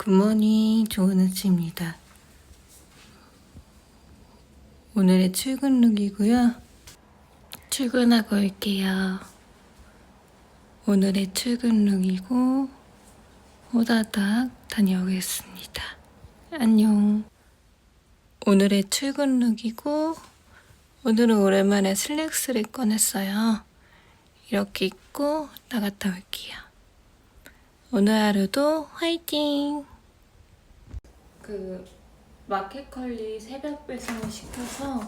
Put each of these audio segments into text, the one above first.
굿모닝 좋은 아침입니다. 오늘의 출근 룩이고요. 출근하고 올게요. 오늘의 출근 룩이고 호다닥 다녀오겠습니다. 안녕. 오늘의 출근 룩이고 오늘은 오랜만에 슬랙스를 꺼냈어요. 이렇게 입고 나갔다 올게요. 오늘 하루도 화이팅! 그 마켓컬리 새벽 배송을 시켜서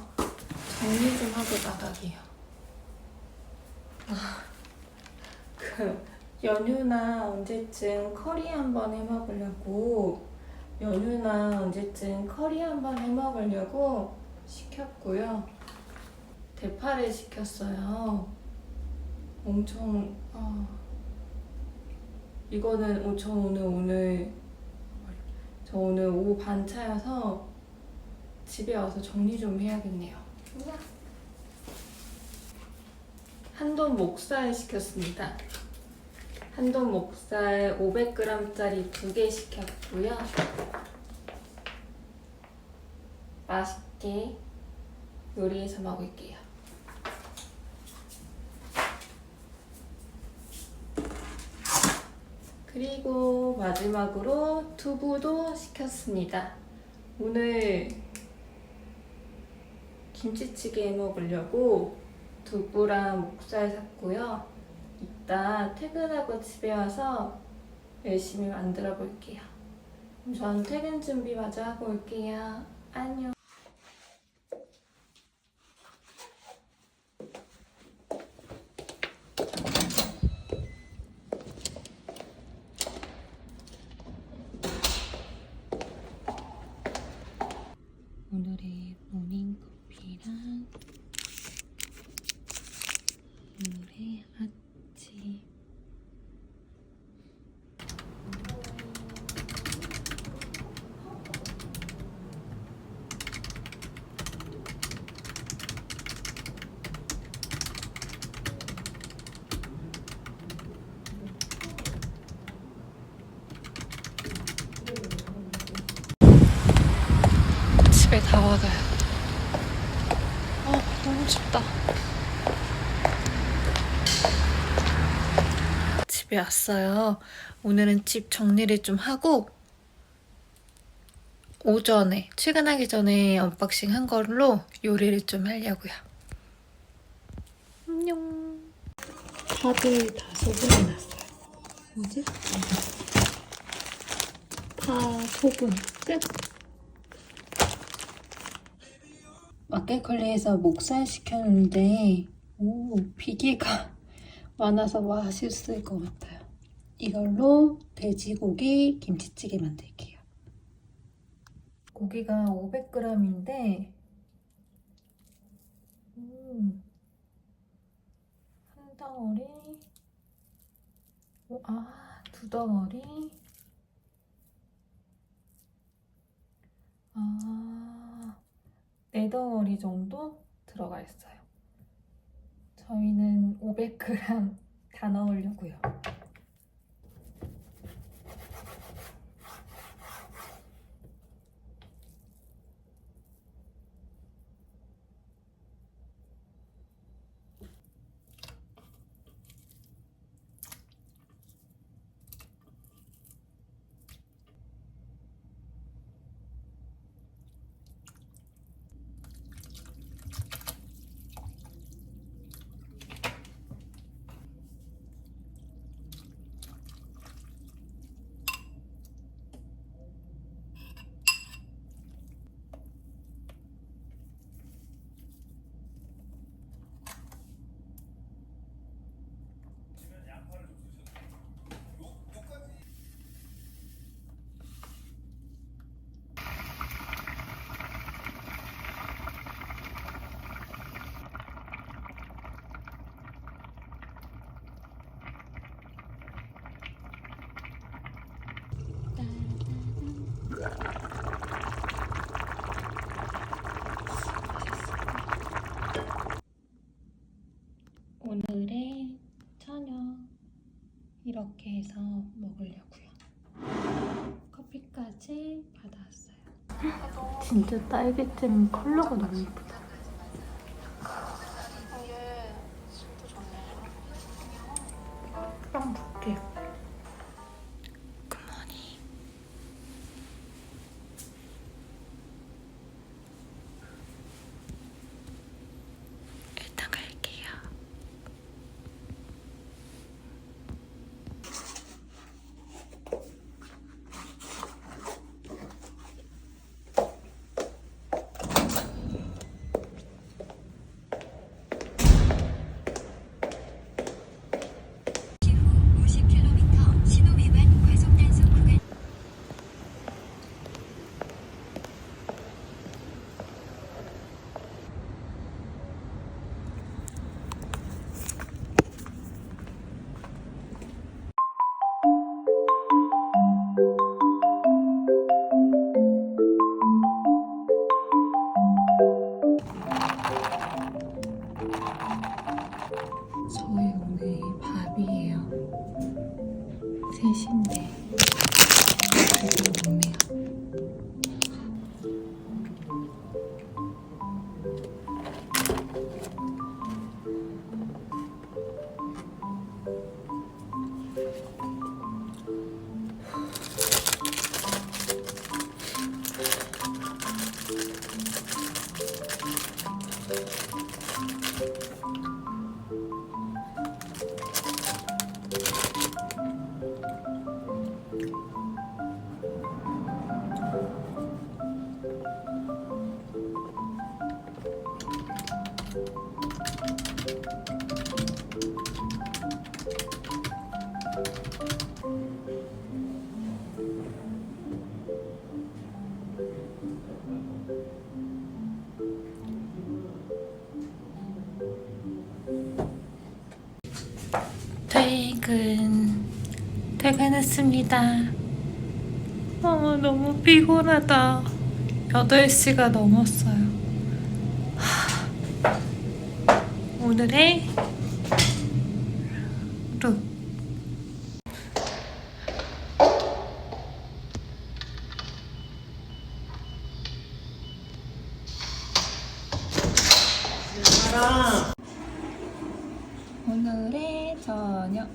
정리 좀 하고 나가게요. 아, 그 연휴나 언제쯤 커리 한번 해 먹으려고 연휴나 언제쯤 커리 한번 해 먹으려고 시켰고요. 대파를 시켰어요. 엄청 아, 이거는 오- 저 오늘 오늘 저 오늘 오후 반차여서 집에 와서 정리 좀 해야겠네요. 한돈 목살 시켰습니다. 한돈 목살 500g짜리 두 개 시켰고요. 맛있게 요리해서 먹을게요. 그리고 마지막으로 두부도 시켰습니다. 오늘 김치찌개 해 먹으려고 두부랑 목살 샀고요. 이따 퇴근하고 집에 와서 열심히 만들어 볼게요. 전 퇴근 준비 마저 하고 올게요. 안녕. 오늘의 모닝커피랑 오늘의 아침 집에 다 와가요. 아, 너무 춥다. 집에 왔어요. 오늘은 집 정리를 좀 하고 오전에 출근하기 전에 언박싱 한 걸로 요리를 좀 하려고요. 안녕. 파를 다 소분해놨어요. 뭐지? 파 소분 끝. 마켓컬리에서 목살 시켰는데 오 비계가 많아서 맛있을 것 같아요. 이걸로 돼지고기 김치찌개 만들게요. 고기가 500g인데 음, 한 덩어리 오, 아, 두 덩어리 아, 네 덩어리 정도 들어가 있어요. 저희는 500g 다 넣으려고요. 오늘의 저녁 이렇게 해서 먹으려고요. 커피 선물까지 받아왔어요. 진짜 딸기잼 컬러가 너무 예쁘다. 이게 진짜 좋네. 빵 볼게. 굿 퇴근 퇴근했습니다. 아, 너무 피곤하다. 8시가 넘었어요. 하, 오늘의 룩. 오늘의 저녁.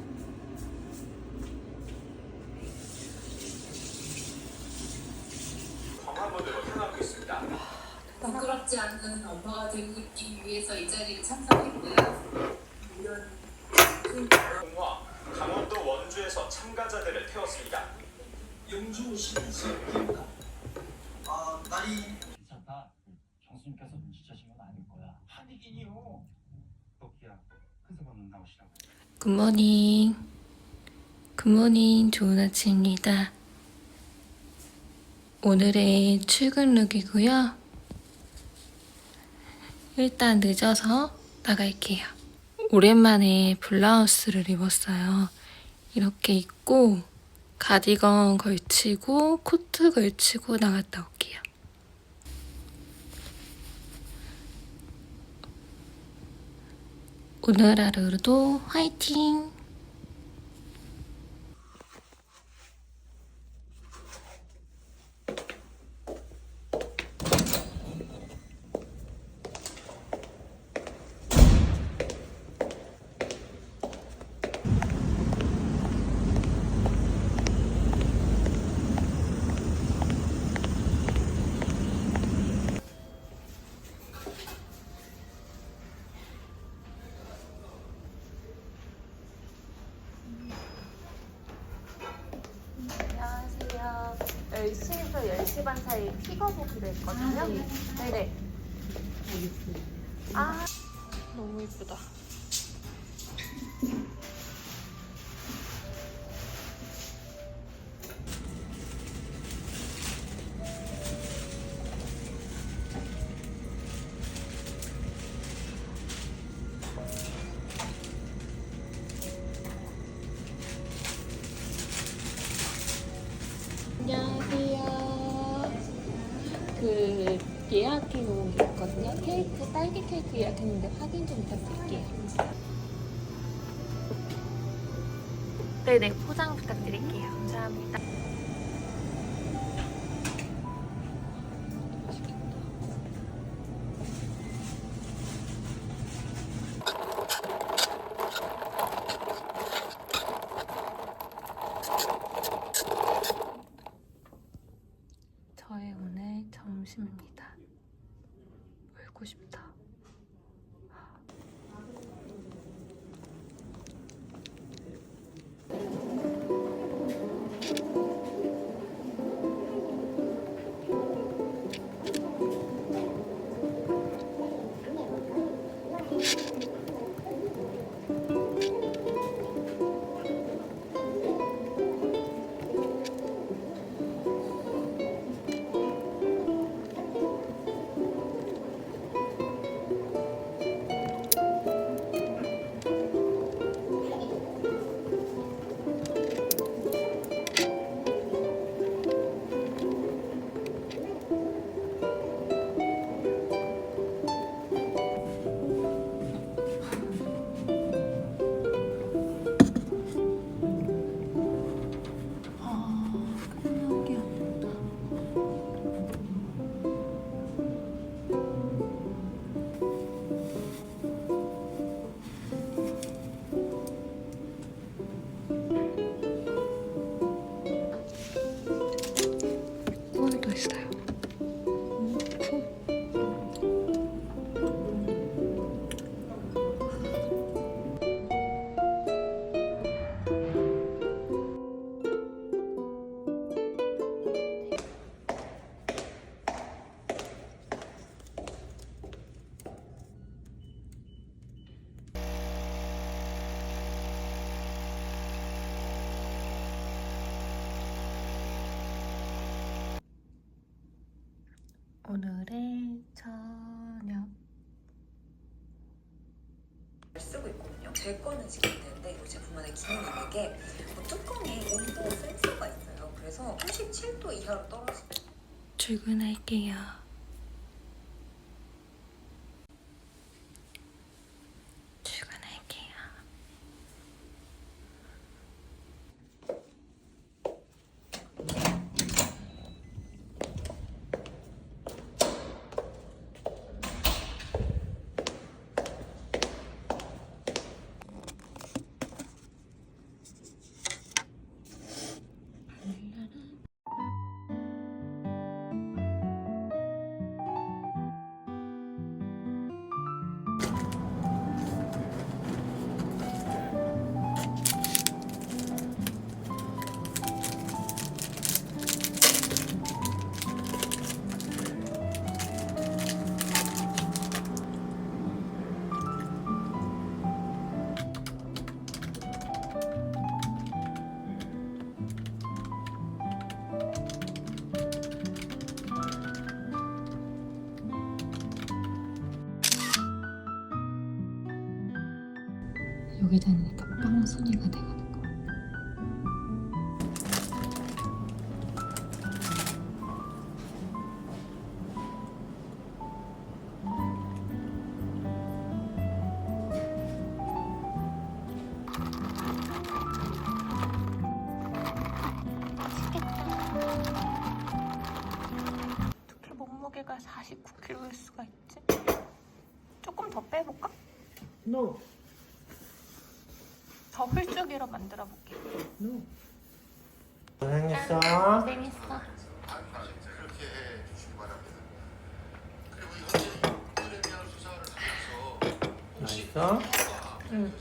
부끄럽지 않은 엄마가 되고 있기 위해서 이 자리에 참석했고요. 이런 공화 강원도 원주에서 참가자들을 태웠습니다. 영주 신세입니다. 아, 날이 괜찮다. 경수님께서 눈치채신 건 아닐 거야. 한이긴이요. 토끼야, 큰수건 나오시라고. 굿모닝. 굿모닝. 좋은 아침입니다. 오늘의 출근 룩이고요. 일단 늦어서 나갈게요. 오랜만에 블라우스를 입었어요. 이렇게 입고 가디건 걸치고 코트 걸치고 나갔다 올게요. 오늘 하루도 화이팅! 안녕하세요. 10시에서 10시 반 사이 픽업 오기로 했거든요. 네네. 아, 너무 이쁘다. 부탁드릴게요. 네네, 포장 부탁드릴게요. 감사합니다. 오늘의 저녁. 쓰고 있거든요. 제 거는 지금 되는데 이 제품만의 기능이 있는 게뭐 뚜껑에 온도 센서가 있어요. 그래서 37도 이하로 떨어지면. 출근할게요. 여기 다니니까 빵순이가 돼가는 거. 더 훌쩍이로 만들어 볼게. no. 고생했어. 재밌어. 혹시 맛있어? 응.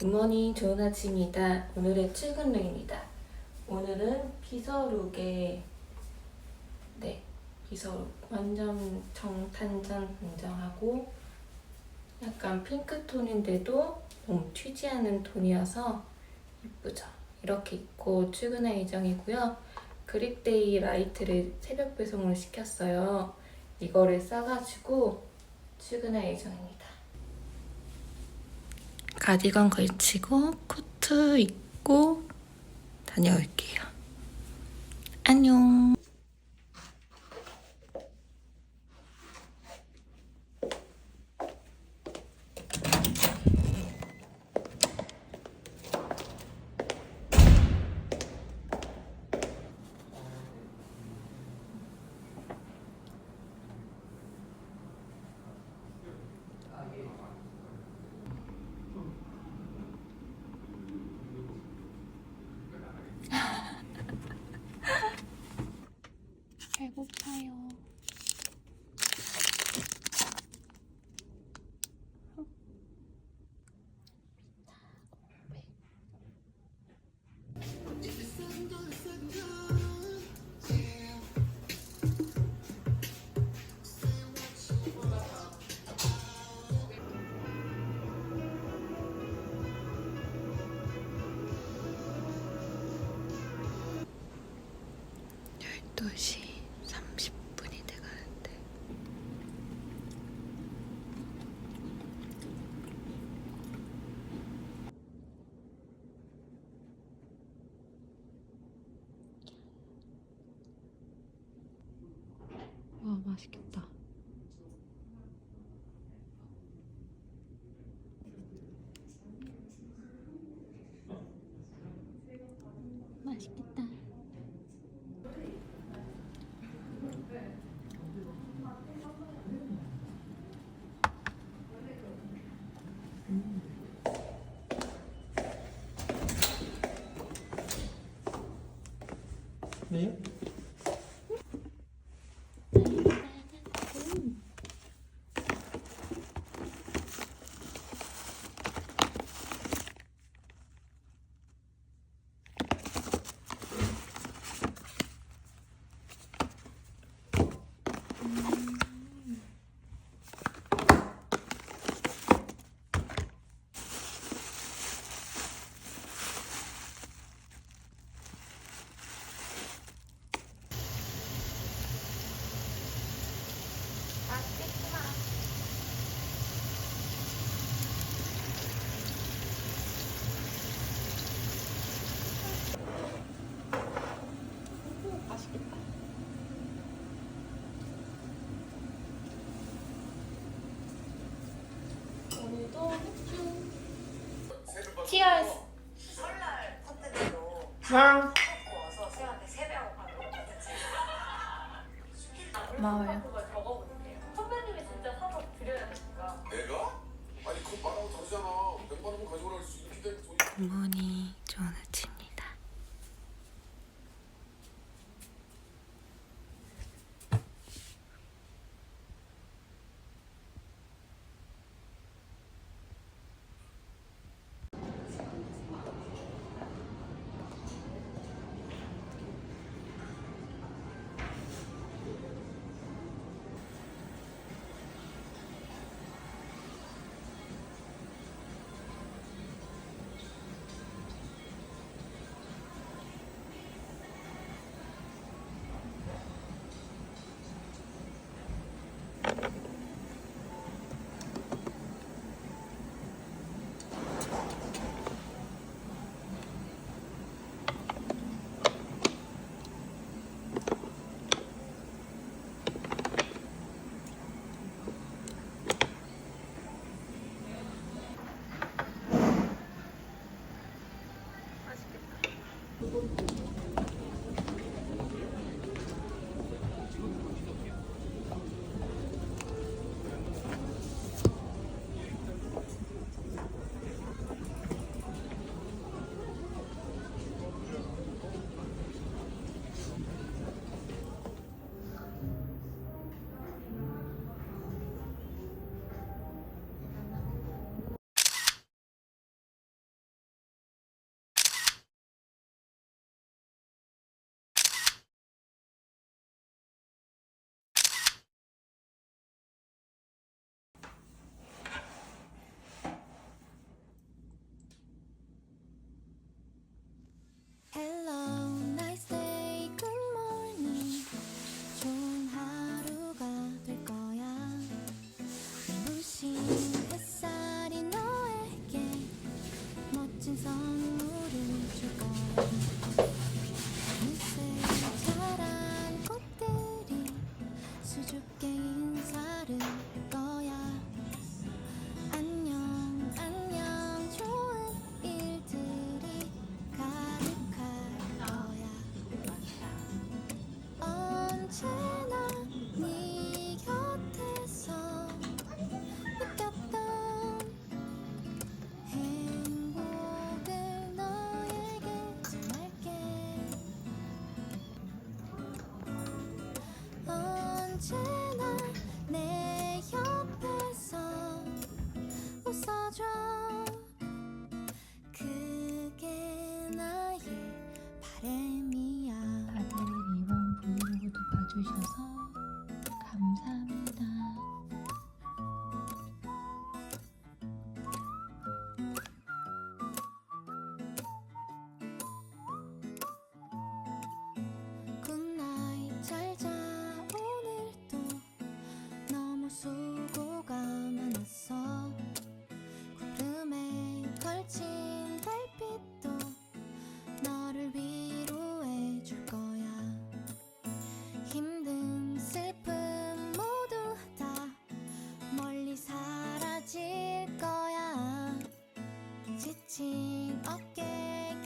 굿모닝 좋은 아침입니다. 오늘의 출근 룩입니다. 오늘은 비서룩에 네 비서룩 완전 정탄전 분장하고 약간 핑크톤인데도 너무 튀지 않은 톤이어서 이쁘죠. 이렇게 입고 출근할 예정이고요. 그릭데이 라이트를 새벽 배송을 시켰어요. 이거를 싸가지고 출근할 예정입니다. 가디건 걸치고 코트 입고 다녀올게요. 안녕. 맛있겠다. 맛있겠다. 네. Huh?